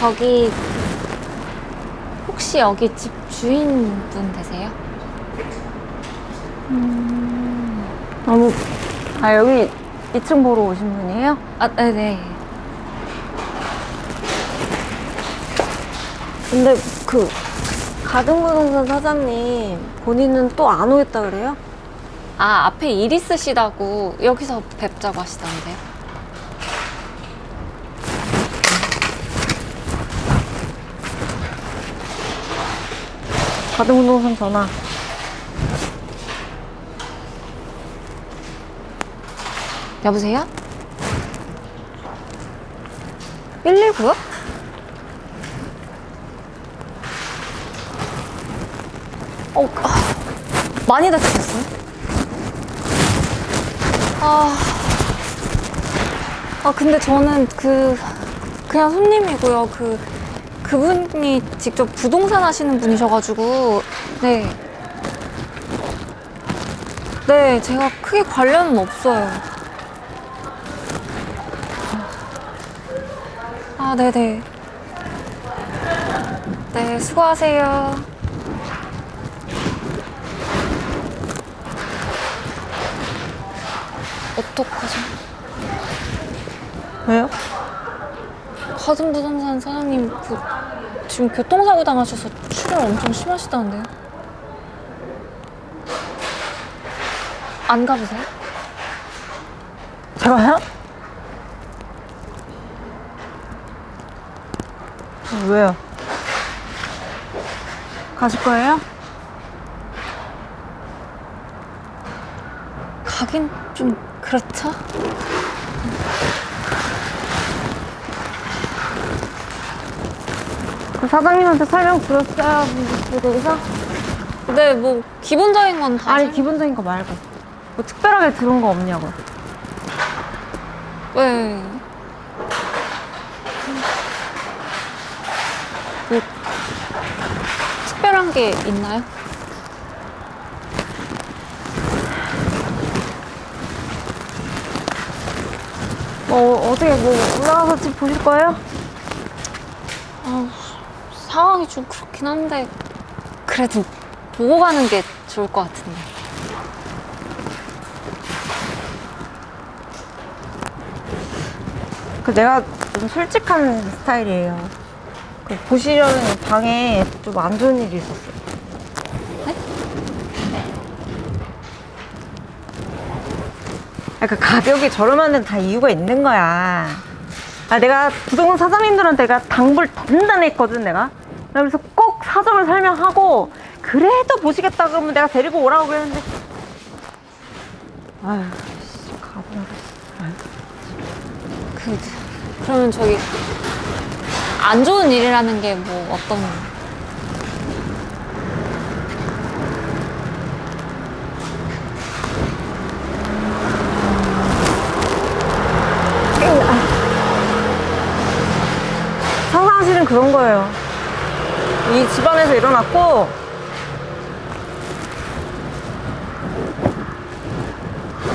저기 혹시 여기 집 주인분 되세요? 아, 뭐, 아, 여기 2층 보러 오신 분이에요? 아, 네네. 근데 그, 가등부동산 사장님, 본인은 또 안 오겠다 그래요? 아, 앞에 일 있으시다고 여기서 뵙자고 하시던데요. 가등부동산 전화. 여보세요? 119요? 어, 아, 많이 다치셨어요? 아, 아, 근데 저는 그, 그냥 손님이고요. 그, 그분이 직접 부동산 하시는 분이셔가지고, 네. 네, 제가 크게 관련은 없어요. 아, 네네. 네, 수고하세요. 어떡하죠? 왜요? 가든부동산 사장님 그 지금 교통사고 당하셔서 출혈 엄청 심하시다는데요? 안 가보세요? 제가요? 왜요? 가실 거예요? 가긴 좀 그렇죠? 사장님한테 설명 들었어요, 거기서? 네, 뭐 기본적인 건 다. 아니, 설- 기본적인 거 말고. 뭐 특별하게 들은 거 없냐고. 네. 뭐 특별한 게 있나요? 뭐, 어떻게 뭐, 올라가서 집 보실 거예요? 아, 상황이 좀 그렇긴 한데 그래도 보고 가는 게 좋을 것 같은데. 그 내가 좀 솔직한 스타일이에요. 그 보시려는 방에 좀 안 좋은 일이 있었어요. 네? 아, 그 가격이 저렴한 데는 다 이유가 있는 거야. 아, 내가 부동산 사장님들한테 내가 당부를 단단했거든, 내가. 나 그래서 꼭 사정을 설명하고, 그래도 보시겠다 그러면 내가 데리고 오라고 그랬는데. 아휴, 씨, 가보라 그 그러면 저기 안 좋은 일이라는 게 뭐 어떤? 상상실은 그런 거예요. 이 집안에서 일어났고,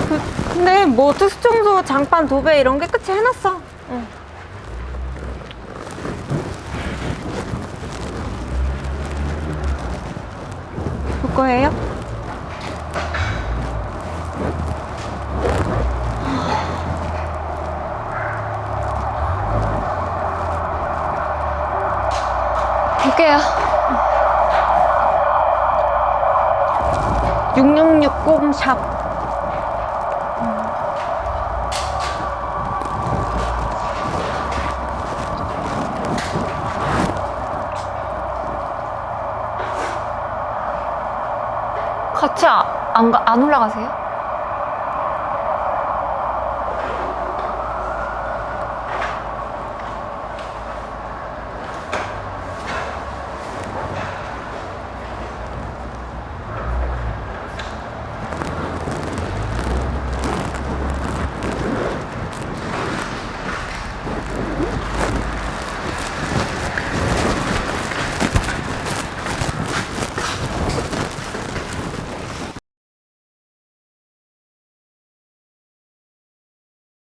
그, 근데 뭐 특수청소, 장판, 도배 이런 게 끝이 해놨어. 응. 볼 거예요? 볼게요. 6660 샵. 같이 아- 안, 가- 안 올라가세요?